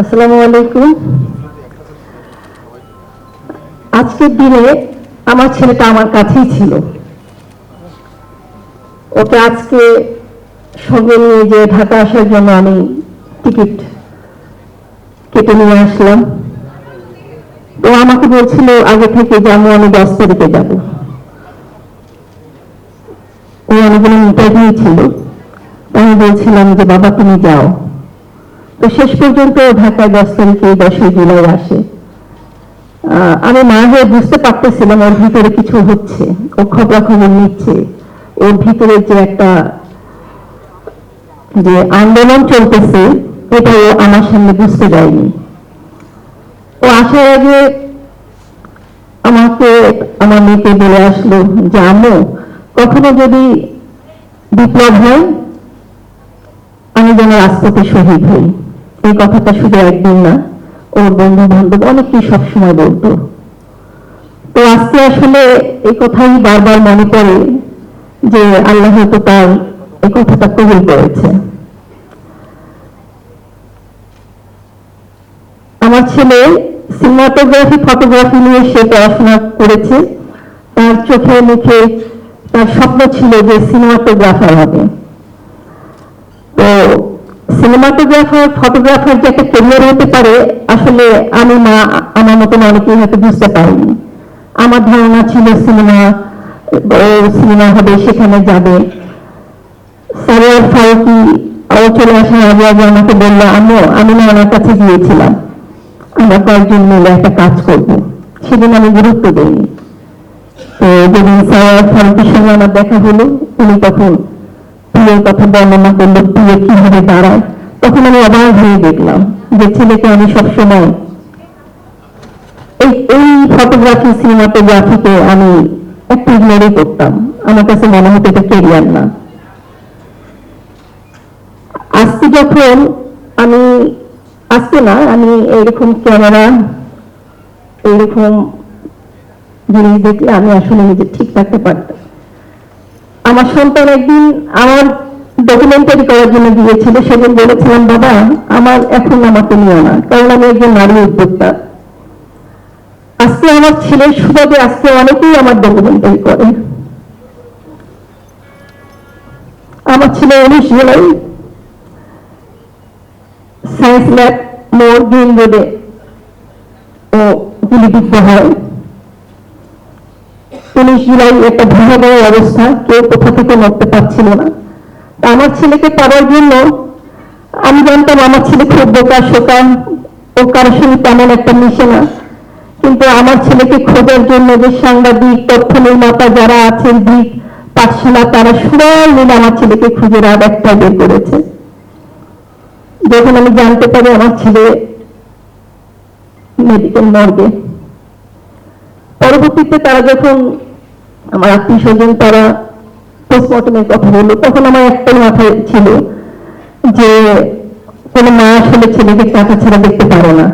আসসালামু আলাইকুম। আজকের দিনে আমার ছেলেটা আমার কাছেই ছিল। ওকে আজকে সঙ্গে নিয়ে যে ঢাকা আসার জন্য আমি টিকিট কেটে নিয়ে আসলাম। ও আমাকে বলছিল, আগে থেকে যে আমি আমি দশ তারিখে যাব। ও অনেকগুলো ইন্টারভিউ ছিল। আমি বলছিলাম যে, বাবা, তুমি যাও। তো শেষ পর্যন্ত ঢাকায় দশ তারিখে দশই জুলাই আসে। আমি মা হয়ে বুঝতে পারতেছিলাম ওর ভিতরে কিছু হচ্ছে, ও খবরাখবর নিচ্ছে। ওর ভিতরে যে একটা যে আন্দোলন চলতেছে এটা ও আমার সামনে বুঝতে দেয়নি ও আসার আগে আমাকে, আমার মেয়েকে বলে আসলো যে, আম্মু, কখনো যদি বিপ্লব হয়, আমি যেন রাজপথে শহীদ হই। এই কথাটা শুধু একদিন না, ওর বন্ধু বান্ধব অনেকেই সবসময় বলতো। তো আজকে আসলে এই কথাই বারবার মনে পড়ে যে আল্লাহ হয়তো তার এই কথাটা কবুল করেছে। আমার ছেলে সিনেমাটোগ্রাফি, ফটোগ্রাফি নিয়ে সে পড়াশোনা করেছে। তার চোখে মুখে তার স্বপ্ন ছিল যে সিনেমাটোগ্রাফার হবে। তো সিনেমাটোগ্রাফার ফটোগ্রাফার যে একটা কেরিয়ার হতে পারে, আসলে আমি মা, আমার মতন অনেকেই হয়তো বুঝতে পারিনি। আমার ধারণা ছিল সিনেমা সিনেমা হবে, সেখানে যাবে। সারিয়ার ফারুকি, ও চলে আসার আগে আগে আমাকে বলল, আম্মু, আমি না ওনার কাছে গিয়েছিলাম। আমরা কয়েকজন মিলে একটা কাজ করব। সেদিন আমি গুরুত্ব দিইনি। তো যেদিন সারিয়ার ফারুকের সঙ্গে আমার দেখা হলো, উনি তখন প্রিয়ের কথা বর্ণনা করল প্রিয় কীভাবে দাঁড়ায়? তখন আমি অবাক হয়ে দেখলাম যে ছেলেকে আমি সবসময় এই এই ফটোগ্রাফি সিনেমাটোগ্রাফিকে আমি একটু ইগনোরই করতাম। আমার কাছে মনে হতো এটা কেরিয়ার না। আজকে যখন আমি, আজকে না, আমি এইরকম ক্যামেরা এইরকম জিনিস দেখলে আমি আসলে নিজে ঠিক থাকতে পারতাম। আমার সন্তান একদিন আমার ডকুমেন্টারি করার জন্য গিয়েছিল, সেদিন বলেছিলাম, বাবা, আমার এখন আমাকে নিও না, কারণ আমি একজন নারী উদ্যোক্তা। আজকে আমার ছেলের সুবাদে আজকে অনেকেই আমার ডকুমেন্টারি করে। আমার ছেলে উনিশ জুলাই সায়েন্স ল্যাব মোর গ্রিন রোডে ও গুলিবিদ্ধ হয়। উনিশ জুলাই একটা ভয়াবহ অবস্থা, কেউ কোথা থেকে নড়তে পারছিল না। আমার ছেলেকে পাওয়ার জন্য আমি জানতাম আমার ছেলে খুব বোকা শোকা ও কারোর সঙ্গে তেমন একটা মিশে না। কিন্তু আমার ছেলেকে খোঁজার জন্য যে সাংবাদিক, তথ্য নির্মাতা যারা আছেন দিক পাঠশালা, তারা সবাই মিলে আমার ছেলেকে খুঁজে রাত একটা বের করেছে। যখন আমি জানতে পারি আমার ছেলে মেডিকেল মর্গে পরবর্তীতে তারা যখন আমার আত্মীয় স্বজন তারা পোস্টমর্টমের কথা বলল। তখন আমার একটাই মাথায় ছিল যে, কোনো মা আসলে ছেলেকে কাঁচা ছাড়া দেখতে পারে না।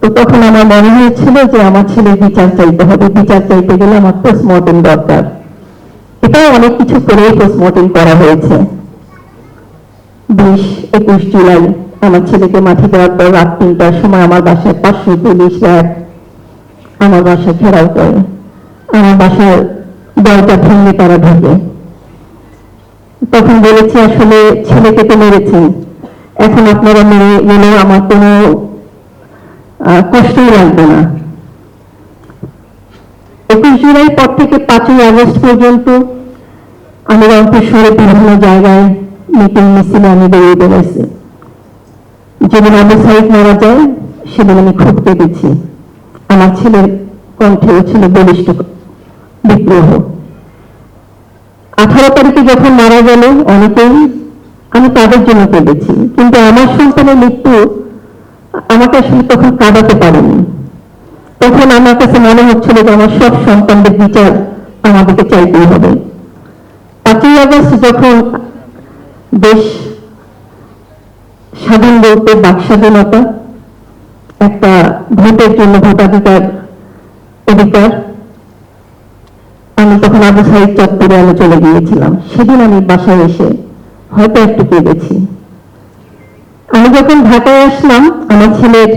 তো তখন আমার মনে হয়েছিল যে আমার ছেলের বিচার চাইতে হবে। বিচার চাইতে গেলে আমার পোস্টমর্টম দরকার। এটাও অনেক কিছু করে পোস্টমর্টম করা হয়েছে। বিশ একুশ জুলাই আমার ছেলেকে মাঠে দেওয়ার পর রাত তিনটার সময় আমার বাসায় পাঁচশো পুলিশ আমার বাসা ঘেরাও করে। আমার বাসার দরজা ভেঙে তারা ঢোকে। তখন বলেছি, আসলে ছেলেকে তো মেরেছেন এখন আপনারা মেরে গেলেও আমার কোনো কষ্টই লাগবে না। একুশ জুলাই পর থেকে পাঁচই আগস্ট পর্যন্ত আমি রংপুর বিভিন্ন জায়গায় মিটিং মিছিলে আমি বেরিয়ে বেড়েছি যেদিন আবু সাইদ মারা যায়, সেদিন আমি খুব কেঁদেছি আমার ছেলের কণ্ঠেও ছিল বলিষ্ঠ বিদ্রোহ। আঠারো তারিখে যখন মারা গেল অনেকেই, আমি তাদের জন্য কেঁদেছি। কিন্তু আমার সন্তানের মৃত্যু আমাকে আসলে তখন কাঁদাতে পারেনি। তখন আমার কাছে মনে হচ্ছিল যে আমার সব সন্তানদের বিচার আমাদেরকে চাইতেই হবে। পাঁচই আগস্ট যখন দেশ স্বাধীন বলতে বাক স্বাধীনতা একটা ভোটের জন্য ভোটাধিকার, অধিকার আমি তখন আবু সাইদ চত্বরে আমি চলে গিয়েছিলাম। সেদিন আমি বাসায় এসে হয়তো একটু কেঁদেছি। আমি যখন ঢাকায় আসলাম, আমার ছেলের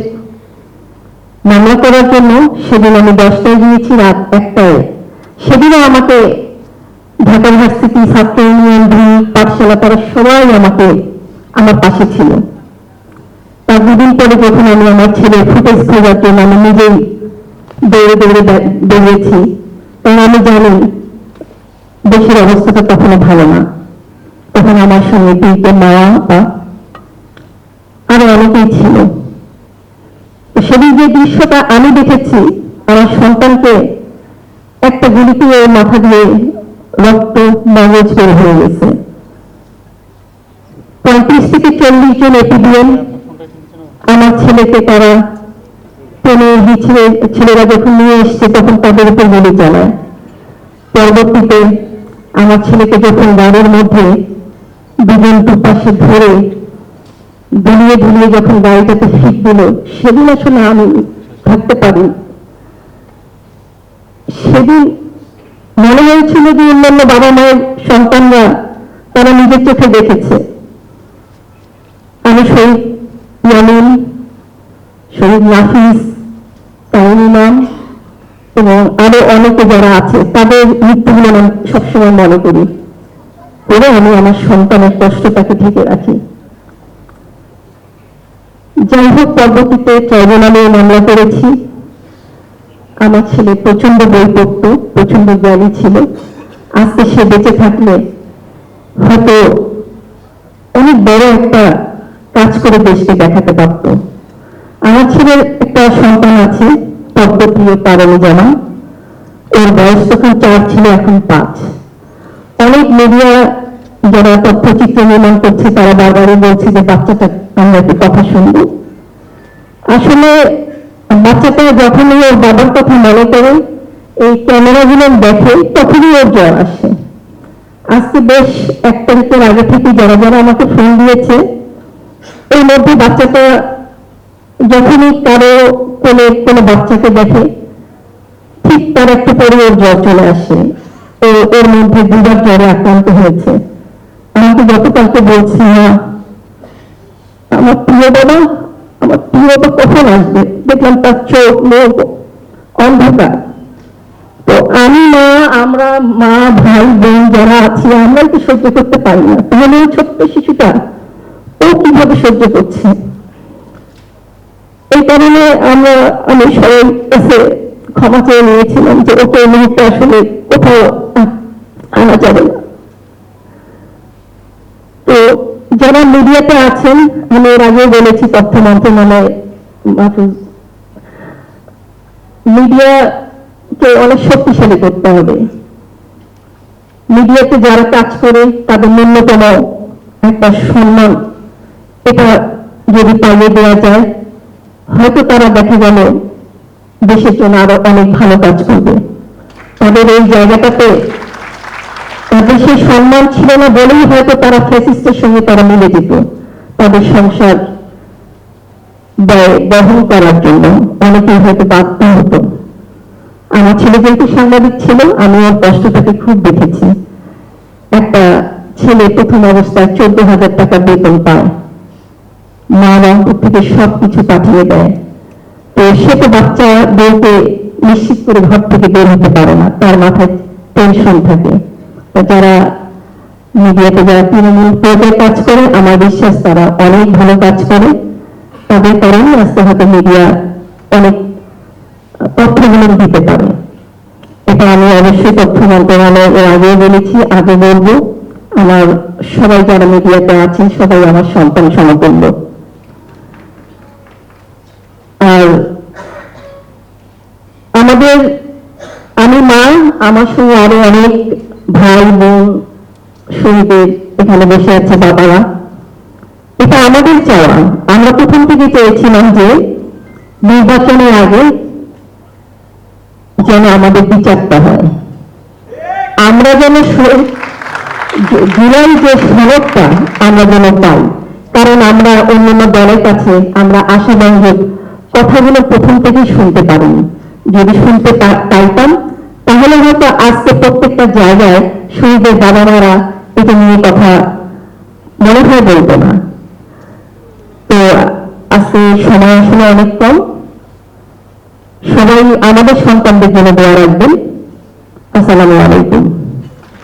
মামলা করার জন্য সেদিন আমি দশটায় গিয়েছি, রাত একটায়। সেদিনও আমাকে ঢাকা ইউনিভার্সিটি ছাত্র ইউনিয়ন দুই পাঠশালা, তারা সবাই আমাকে আমার পাশে ছিল। তার দুদিন পরে যখন আমি আমার ছেলের ফুটেজ খোঁজার জন্য আমি নিজেই দৌড়ে দৌড়ে বেরিয়েছি কারণ আমি জানি দেশের অবস্থাটা তখনও ভালো না। তখন আমার সঙ্গে দুইটা মা বা আরও অনেকেই ছিল। সেদিন যে দৃশ্যটা আমি দেখেছি, আমার সন্তানকে একটা গুলিতে মাথা দিয়ে রক্ত মগজ বের হয়ে গেছে। পঁয়ত্রিশ থেকে চল্লিশ জন এপিডিএম আমার ছেলেকে তারা ছেলেরা যখন নিয়ে এসছে, তখন তাদের উপর গুলি চালায়। পরবর্তীতে আমার ছেলেকে যখন গাড়ির মধ্যে দুজন দুপাশে ধরে দুলিয়ে দুলিয়ে যখন গাড়িটাতে ফিট দিল, সেদিন আসলে আমি থাকতে পারি সেদিন মনে হয়েছিল যে অন্যান্য বাবা মায়ের সন্তানরা তারা নিজের চোখে দেখেছে। আমি শহীদ ইয়ামিন, শহীদ নাফিস তাইন ইমাম এবং আরও অনেকে যারা আছে, তাদের মৃত্যুগুলো আমি সবসময় মনে করি করে আমি আমার সন্তানের কষ্টটাকে ঢেকে রাখি। যাই হোক, পরবর্তীতে ট্রাইব্যুনালে মামলা করেছি। আমার ছেলে প্রচণ্ড বই পড়ত প্রচণ্ড জ্ঞানী ছিল। আজকে সে বেঁচে থাকলে হয়তো অনেক বড় একটা কাজ করে দেশকে দেখাতে পারত। আমার ছেলের একটা সন্তান আছে পদ্মপ্রিয় পারণী জামা ওর বয়স তখন চার ছিল, এখন পাঁচ। অনেক মিডিয়া যারা তথ্যচিত্র নির্মাণ করছে, তারা বারবারই বলছে যে বাচ্চাটা আমরা একটু কথা শুনব। আসলে বাচ্চাটা যখনই ওর বাবার কথা মনে করে এই ক্যামেরাগুলো দেখে তখনই ওর জ্বর আসে। আজকে বেশ এক তারিখের আগে থেকে যারা যারা আমাকে ফোন দিয়েছে, এর মধ্যে বাচ্চাটা যখনই কারও কোলে কোনো বাচ্চাকে দেখে, ঠিক তার একটা পরে ওর জ্বর চলে আসে। ও এর মধ্যে দুবার জ্বরে আক্রান্ত হয়েছে। আমাকে গতকালকে বলছি না আমার প্রিয় বাবা, আমার প্রিয় বাবা কখন আসবে? দেখলাম তার চোখ মুখ অন্ধকার। তো আমি, মা, আমরা, মা, ভাই, বোন যারা আছি আমরা কি সহ্য করতে পারি না। তাহলে ছোট্ট শিশুটা, ও কীভাবে সহ্য করছে? এই কারণে আমরা, আমি সবাই কাছে ক্ষমা চেয়ে নিয়েছিলাম যে ওকে এই মুহূর্তে আসলে কোথাও আনা যাবে না। তো যারা মিডিয়াতে আছেন, আমি এর আগে বলেছি তথ্য মন্ত্রণালয় মিডিয়াকে অনেক শক্তিশালী করতে হবে। মিডিয়াতে যারা কাজ করে, তাদের ন্যূনতম একটা সম্মান, এটা যদি পাইয়ে দেওয়া যায় হয়তো তারা দেখা গেল দেশের জন্য আরও অনেক ভালো কাজ করবে। তাদের এই জায়গাটাতে তাদের সেই সম্মান ছিল না বলেই হয়তো তারা ফ্যাসিস্টের সঙ্গে তারা মিলে যেত তাদের সংসার বহন করার জন্য অনেকেই হয়তো বাধ্য হতো। আমার ছেলে যেহেতু সাংবাদিক ছিল, আমি ওর কষ্টটাকে খুব দেখেছি। একটা ছেলে প্রথম অবস্থায় চোদ্দ হাজার টাকা বেতন পায়। মা রংপুর থেকে সবকিছু পাঠিয়ে দেয়। তো সে তো বাচ্চা বউকে নিশ্চিত করে ঘর থেকে বের হতে পারে না, তার মাথায় টেনশন থাকে। যারা মিডিয়াতে যারা তৃণমূল পর্যায়ে কাজ করে, আমার বিশ্বাস তারা অনেক ভালো কাজ করে। তাদের কারণে আস্তে হয়তো মিডিয়া অনেক তথ্যগুলো দিতে পারে। এটা আমি অবশ্যই তথ্য মন্ত্রণালয় এর আগে বলেছি, আগে বলব। আমার সবাই যারা মিডিয়াতে আছেন, সবাই আমার সন্তান সমতুল্য আমাদের, আমি মা, আমার সঙ্গে আরও অনেক ভাই বোন শহীদের এখানে বসে আছে বাবারা। এটা আমাদের চাওয়া। আমরা প্রথম থেকে চেয়েছিলাম যে নির্বাচনের আগে যেন আমাদের বিচারটা হয়। আমরা যেন জুলাই যে সনদটা আমরা যেন পাই। কারণ আমরা অন্যান্য দলের কাছে আমরা আশাবাঞ্জক কথাগুলো প্রথম থেকেই শুনতে পারেন। যদি শুনতে পাইতাম তাহলে হয়তো আজকে প্রত্যেকটা জায়গায় শহীদের বাবা মারা এটা নিয়ে কথা মনে হয় বলতো না। তো আজকে সময় আসলে অনেক কম। সবাই আমাদের সন্তানদের জন্য দোয়া রাখবেন। আসসালামু আলাইকুম।